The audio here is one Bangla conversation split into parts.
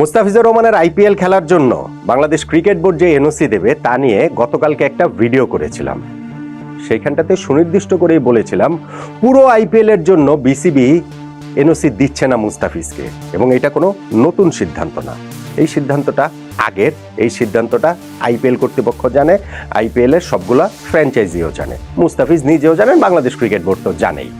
মুস্তাফিজুর রহমানের আইপিএল খেলার জন্য বাংলাদেশ ক্রিকেট বোর্ড যে এনওসি দেবে তা নিয়ে গতকালকে একটা ভিডিও করেছিলাম। সেইখানটাতে সুনির্দিষ্ট করেই বলেছিলাম, পুরো আইপিএল এর জন্য বিসিবি এনওসি দিচ্ছে না মুস্তাফিজকে এবং এটা কোনো নতুন সিদ্ধান্ত না। এই সিদ্ধান্তটা আগের, এই সিদ্ধান্তটা আইপিএল কর্তৃপক্ষ জানে, আইপিএল এর সবগুলা ফ্র্যাঞ্চাইজিও জানে। মুস্তাফিজ নিজেও জানেন, বাংলাদেশ ক্রিকেট বোর্ড তো জানেই।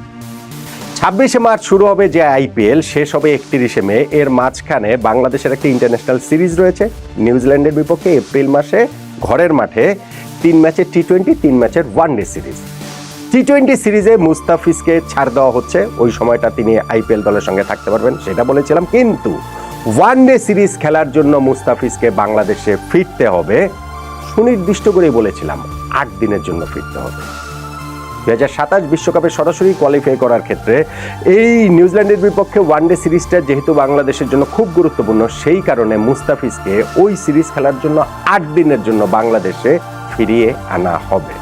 ছাব্বিশে মার্চ শুরু হবে যে আইপিএল, শেষ হবে একত্রিশে মে। এর মাঝখানে বাংলাদেশের একটি ইন্টারন্যাশনাল সিরিজ রয়েছে। নিউজিল্যান্ডের বিপক্ষে এপ্রিল মাসে ঘরের মাঠে তিন ম্যাচের টি টোয়েন্টি তিন ম্যাচের one day series T twenty সিরিজে মুস্তাফিজকে ছাড় দেওয়া হচ্ছে। ওই সময়টা তিনি আইপিএল দলের সঙ্গে থাকতে পারবেন, সেটা বলেছিলাম। কিন্তু ওয়ান ডে সিরিজ খেলার জন্য মুস্তাফিজকে বাংলাদেশে ফিরতে হবে। সুনির্দিষ্ট করেই বলেছিলাম, আট দিনের জন্য ফিরতে হবে। দুই হাজার সাতাশ বিশ্বকাপে সরাসরি কোয়ালিফাই করার ক্ষেত্রে এই নিউজিল্যান্ডের বিপক্ষে ওয়ানডে সিরিজটা যেহেতু বাংলাদেশের জন্য খুব গুরুত্বপূর্ণ, সেই কারণে মুস্তাফিজকে ওই সিরিজ খেলার জন্য আট দিনের জন্য বাংলাদেশে ফিরিয়ে আনা হবে।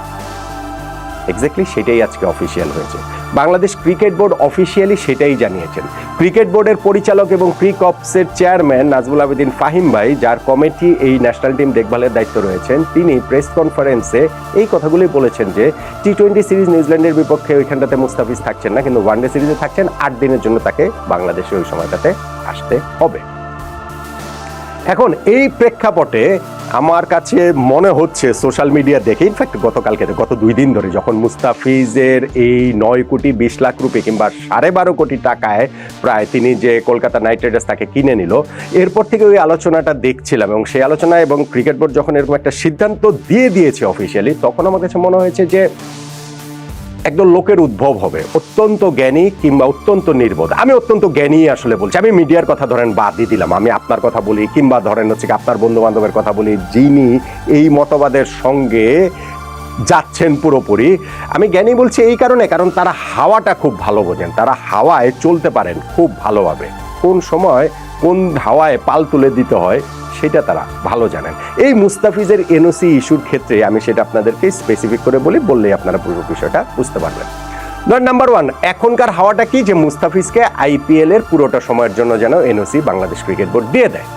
এক্স্যাক্টলি সেটাই আজকে অফিসিয়াল হয়েছে। বাংলাদেশ ক্রিকেট বোর্ড অফিসিয়ালি সেটাই জানিয়েছেন। ক্রিকেট বোর্ডের পরিচালক এবং ক্রিকপসের চেয়ারম্যান নাজমুল আবেদিন ফাহিম ভাই, যার কমিটি এই ন্যাশনাল টিম দেখভালের দায়িত্ব রয়েছেন, তিনি প্রেস কনফারেন্সে এই কথাগুলি বলেছেন যে টি টোয়েন্টি সিরিজ নিউজিল্যান্ডের বিপক্ষে ওইখানটাতে মুস্তাফিজ থাকছেন না, কিন্তু ওয়ানডে সিরিজে থাকছেন, আট দিনের জন্য তাকে বাংলাদেশে ওই সময়টাতে আসতে হবে। এখন এই প্রেক্ষাপটে আমার কাছে মনে হচ্ছে সোশ্যাল মিডিয়া দেখে ইনফ্যাক্ট গতকালকে, গত দুই দিন ধরে যখন মুস্তাফিজের এই নয় কোটি বিশ লাখ রুপি কিংবা সাড়ে বারো কোটি টাকায় প্রায় তিনি যে কলকাতা নাইট রাইডার্স তাকে কিনে নিল, এরপর থেকে ওই আলোচনাটা দেখছিলাম এবং সেই আলোচনা এবং ক্রিকেট বোর্ড যখন এরকম একটা সিদ্ধান্ত দিয়ে দিয়েছে অফিসিয়ালি তখন আমার কাছে মনে হয়েছে যে একদম লোকের উদ্ভব হবে। অত্যন্ত জ্ঞানী কিংবা অত্যন্ত নির্বোধ। আমি অত্যন্ত জ্ঞানী আসলে বলছি। আমি মিডিয়ার কথা ধরেন বাদই দিলাম। আমি আপনার কথা বলি কিংবা ধরেন হচ্ছে আপনার বন্ধু বান্ধবের কথা বলি, যিনি এই মতবাদের সঙ্গে যাচ্ছেন পুরোপুরি। আমি জ্ঞানী বলছি এই কারণে, কারণ তারা হাওয়াটা খুব ভালো বোঝেন। তারা হাওয়ায় চলতে পারেন খুব ভালোভাবে। কোন সময় কোন হাওয়ায় পাল তুলে দিতে হয় সেটা তারা ভালো জানেন। এই মুস্তাফিজের এনওসি ইস্যুর ক্ষেত্রে আমি সেটা আপনাদেরকে স্পেসিফিক করে বলি, বললেই আপনারা পুরো বিষয়টা বুঝতে পারবেন। ধর নাম্বার ওয়ান এখনকার হাওয়াটা কি যে মুস্তাফিজকে আইপিএল এর পুরোটা সময়ের জন্য যেন এনওসি বাংলাদেশ ক্রিকেট বোর্ড দিয়ে দেয়?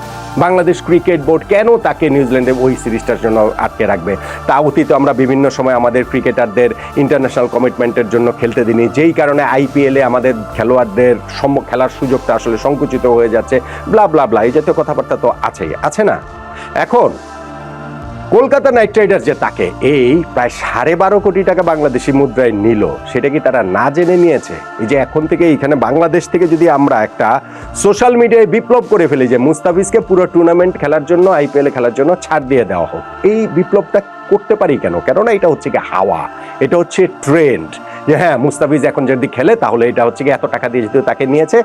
বাংলাদেশ ক্রিকেট বোর্ড কেন তাকে নিউজিল্যান্ডে ওই সিরিজটার জন্য আটকে রাখবে? তা অতীতে আমরা বিভিন্ন সময় আমাদের ক্রিকেটারদের ইন্টারন্যাশনাল কমিটমেন্টের জন্য খেলতে দিনি যেই কারণে আইপিএলে আমাদের খেলোয়াড়দের সম, খেলার সুযোগটা আসলে সংকুচিত হয়ে যাচ্ছে ব্লা ব্লা ব্লা এই জাতীয় কথাবার্তা তো আছেই, আছে না? এখন কলকাতা নাইট রাইডার যে তাকে, এই প্রায় সাড়ে বারো কোটি টাকা বাংলাদেশি মুদ্রায় নিল, সেটা কি তারা না জেনে নিয়েছে? এই যে এখন থেকে এইখানে বাংলাদেশ থেকে যদি আমরা একটা সোশ্যাল মিডিয়ায় বিপ্লব করে ফেলি যে মুস্তাফিজকে পুরো টুর্নামেন্ট খেলার জন্য আইপিএল খেলার জন্য ছাড় দিয়ে দেওয়া হোক, এই বিপ্লবটা করতে পারি কেন? কেননা এটা হচ্ছে কি হাওয়া, এটা হচ্ছে ট্রেন্ড। যে হ্যাঁ মুস্তাফিজ এখন যদি খেলে, তাহলে এটা হচ্ছে কি এত টাকা দিয়ে যেহেতু তাকে নিয়েছে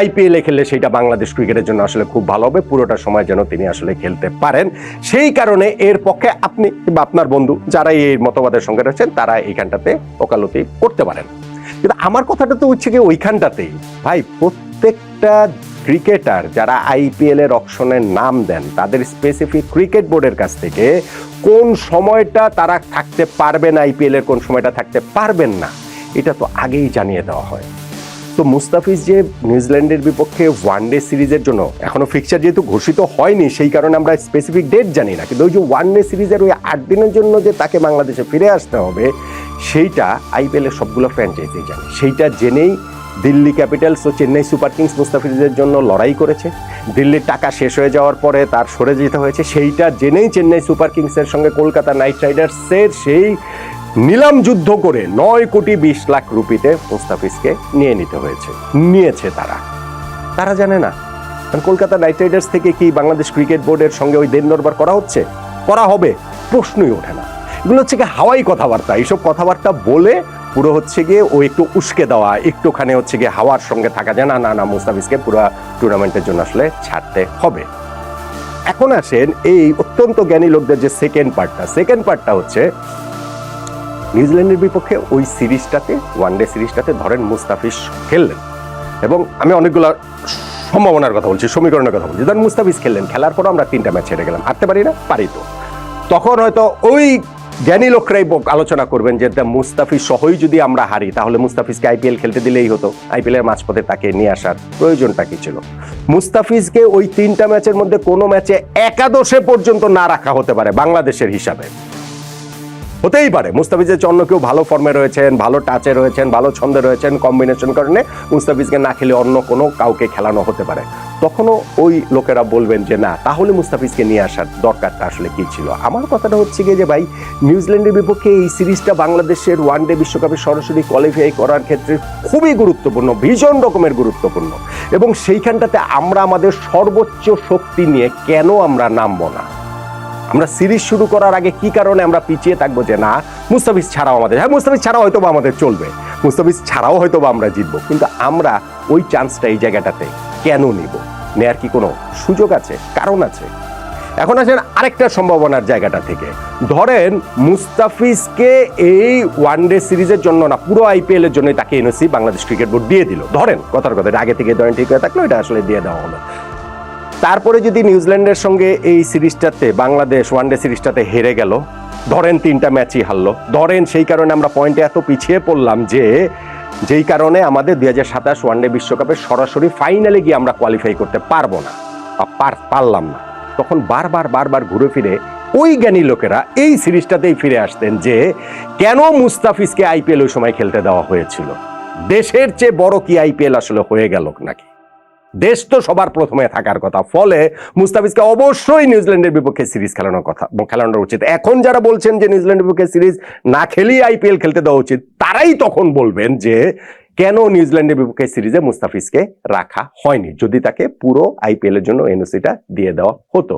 আইপিএল খেললে সেটা বাংলাদেশ ক্রিকেটের জন্য আসলে খুব ভালো হবে। পুরোটা সময় যেন তিনি আসলে খেলতে পারেন। সেই কারণে এর পক্ষে আপনি বা আপনার বন্ধু যারা এই মতবাদের সঙ্গে রয়েছেন, তারা এইখানটাতে ওকালতি করতে পারেন। কিন্তু আমার কথাটা তো হচ্ছে কি ওইখানটাতেই। ভাই, প্রত্যেকটা ক্রিকেটার যারা আইপিএল এর অপশনের নাম দেন, তাদের স্পেসিফিক ক্রিকেট বোর্ডের কাছ থেকে কোন সময়টা তারা থাকতে পারবেন আইপিএল এর, কোন সময়টা থাকতে পারবেন না এটা তো আগেই জানিয়ে দেওয়া হয়। তো মুস্তাফিজ যে নিউজিল্যান্ডের বিপক্ষে ওয়ান ডে সিরিজের জন্য এখনও ফিক্সচার যেহেতু ঘোষিত হয়নি, সেই কারণে আমরা স্পেসিফিক ডেট জানি না। কিন্তু ওই যে ওয়ান ডে সিরিজের ওই আট দিনের জন্য যে তাকে বাংলাদেশে ফিরে আসতে হবে, সেইটা আইপিএল এর সবগুলো ফ্র্যাঞ্চাইজি জানে। সেইটা জেনেই দিল্লি ক্যাপিটালস ও চেন্নাই সুপার কিংস মুস্তাফিজের জন্য লড়াই করেছে। দিল্লির টাকা শেষ হয়ে যাওয়ার পরে তার সরে যেতে হয়েছে। সেইটা জেনেই চেন্নাই সুপার কিংসের সঙ্গে কলকাতা নাইট রাইডার্সের সেই নিলাম যুদ্ধ করে নয় কোটি বিশ লাখ রুপিতে মুস্তাফিজকে নিয়ে নিতে হয়েছে। নিয়েছে তারা। তারা জানে না কলকাতা নাইট রাইডার্স থেকে কি বাংলাদেশ ক্রিকেট বোর্ডের সঙ্গে ওই দরবার করা হচ্ছে? করা হবে, প্রশ্নই ওঠে না। এগুলো হচ্ছে গিয়ে হাওয়াই কথাবার্তা? এইসব কথাবার্তা বলে পুরো হচ্ছে গিয়ে ও একটু উস্কে দেওয়া, একটুখানে হচ্ছে গিয়ে হাওয়ার সঙ্গে থাকা যায়, না না না, মুস্তাফিজকে পুরো টুর্নামেন্টের জন্য আসলে ছাড়তে হবে। এখন আসেন এই অত্যন্ত জ্ঞানী লোকদের যে সেকেন্ড পার্টটা সেকেন্ড পার্টটা হচ্ছে নিউজিল্যান্ডের বিপক্ষে ওই সিরিজটাতে ওয়ান ডে সিরিজটাতে ধরেন মুস্তাফিজ খেললেন। এবং আমি অনেকগুলো সম্ভাবনার কথা বলছি, সমীকরণের কথা বলছি। ধরেন মুস্তাফিজ খেললেন, খেলার পর আমরা তিনটা ম্যাচ হেরে গেলাম। হারতে পারি না, পারি তো। তখন হয়তো ওই জ্ঞানী লোকরাই আলোচনা করবেন যে মুস্তাফিজ সহই যদি আমরা হারি, তাহলে মুস্তাফিজকে আইপিএল খেলতে দিলেই হতো। আইপিএল এর মাঝপথে তাকে নিয়ে আসার প্রয়োজনটা কি ছিল? মুস্তাফিজকে ওই তিনটা ম্যাচের মধ্যে কোনো ম্যাচে একাদশে পর্যন্ত না রাখা হতে পারে বাংলাদেশের হিসাবে। হতেই পারে। মুস্তাফিজের অন্য কেউ ভালো ফর্মে রয়েছেন, ভালো টাচে রয়েছেন, ভালো ছন্দে রয়েছেন কম্বিনেশন কারণে মুস্তাফিজকে না খেলে অন্য কোনো কাউকে খেলানো হতে পারে। তখনও ওই লোকেরা বলবেন যে, না, তাহলে মুস্তাফিজকে নিয়ে আসার দরকারটা আসলে কি ছিল? আমার কথাটা হচ্ছে গিয়ে যে, ভাই নিউজিল্যান্ডের বিপক্ষে এই সিরিজটা বাংলাদেশের ওয়ান ডে বিশ্বকাপে সরাসরি কোয়ালিফাই করার ক্ষেত্রে খুবই গুরুত্বপূর্ণ, ভীষণ রকমের গুরুত্বপূর্ণ। এবং সেইখানটাতে আমরা আমাদের সর্বোচ্চ শক্তি নিয়ে কেন আমরা নামব না? আমরা সিরিজ শুরু করার আগে কি কারণে আমরা পিছিয়ে থাকব যে না, মুস্তাফিজ ছাড়াও আমাদের হ্যাঁ মুস্তাফিজ ছাড়াও হয়তো বা আমাদের চলবে। মুস্তাফিজ ছাড়াও হয়তো বা আমরা জিতবো। কিন্তু আমরা ওই চান্সটা এই জায়গাটাতে কেন নিব? নেয়ার কি কোনো সুযোগ আছে? কারণ আছে? এখন আসেন আরেকটা সম্ভাবনার জায়গাটা থেকে। ধরেন মুস্তাফিজকে এই ওয়ান ডে সিরিজের জন্য না, পুরো আইপিএল এর জন্য তাকে এনওসি বাংলাদেশ ক্রিকেট বোর্ড দিয়ে দিল। ধরেন, কথার কথা আগে থেকে ধরেন ঠিক হয়ে থাকল, এটা আসলে দিয়ে দেওয়া হলো। তারপরে যদি নিউজিল্যান্ডের সঙ্গে এই সিরিজটাতে, বাংলাদেশ ওয়ানডে সিরিজটাতে হেরে গেল, ধরেন তিনটা ম্যাচই হারলো। ধরেন সেই কারণে আমরা পয়েন্টে এত পিছিয়ে পড়লাম যে, যেই কারণে আমাদের দুই হাজার সাতাশ ওয়ানডে বিশ্বকাপে সরাসরি ফাইনালে গিয়ে আমরা কোয়ালিফাই করতে পারব না, বা পার- পারলাম না। তখন বারবার বারবার ঘুরে ফিরে ওই জ্ঞানী লোকেরা এই সিরিজটাতেই ফিরে আসতেন যে, কেন মুস্তাফিজকে আইপিএল ওই সময় খেলতে দেওয়া হয়েছিল? দেশের চেয়ে বড় কি আইপিএল আসলে হয়ে গেল নাকি? দেশ তো সবার প্রথমে থাকার কথা। ফলে মুস্তাফিজকে অবশ্যই নিউজিল্যান্ডের বিপক্ষে সিরিজ খেলানোর কথা খেলানো উচিত। এখন যারা বলছেন যে নিউজিল্যান্ডের বিপক্ষে সিরিজ না খেলেই আইপিএল খেলতে দেওয়া উচিত, তারাই তখন বলবেন যে কেন নিউজিল্যান্ডের বিপক্ষে সিরিজে মুস্তাফিজকে রাখা হয়নি, যদি তাকে পুরো আইপিএলের জন্য এনওসিটা দিয়ে দেওয়া হতো।